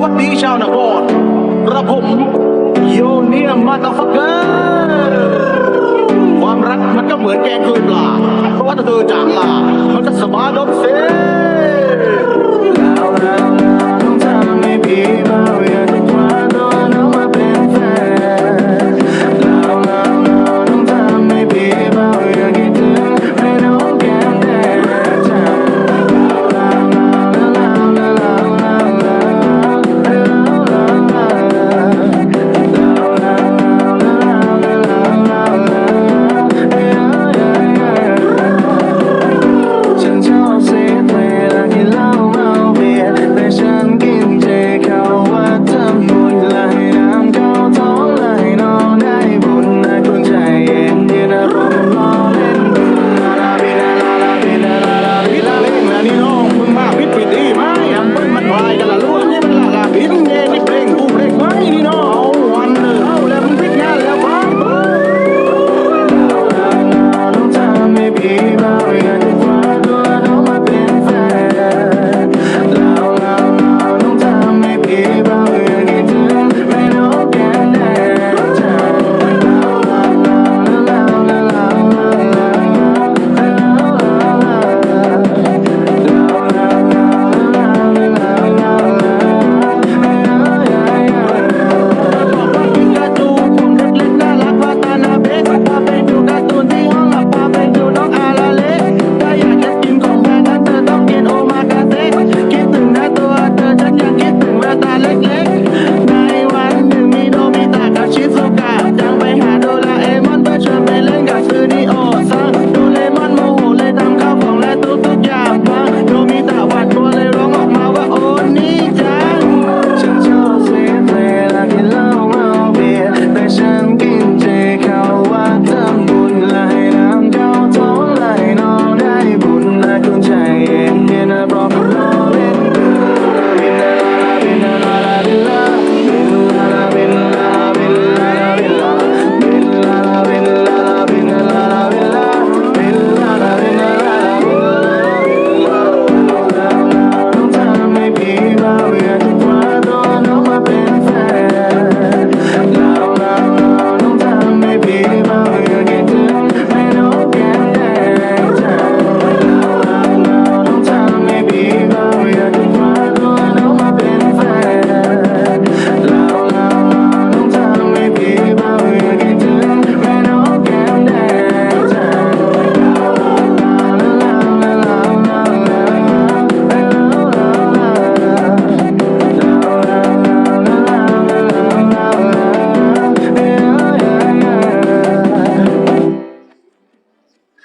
วัสดีชาวนครกระผมโยเนียมาตาฟักเกอร์ความรักมันก็เหมือนแกงคืนปลาเพราะว่าเธอจากลามันก็สบายดมเซ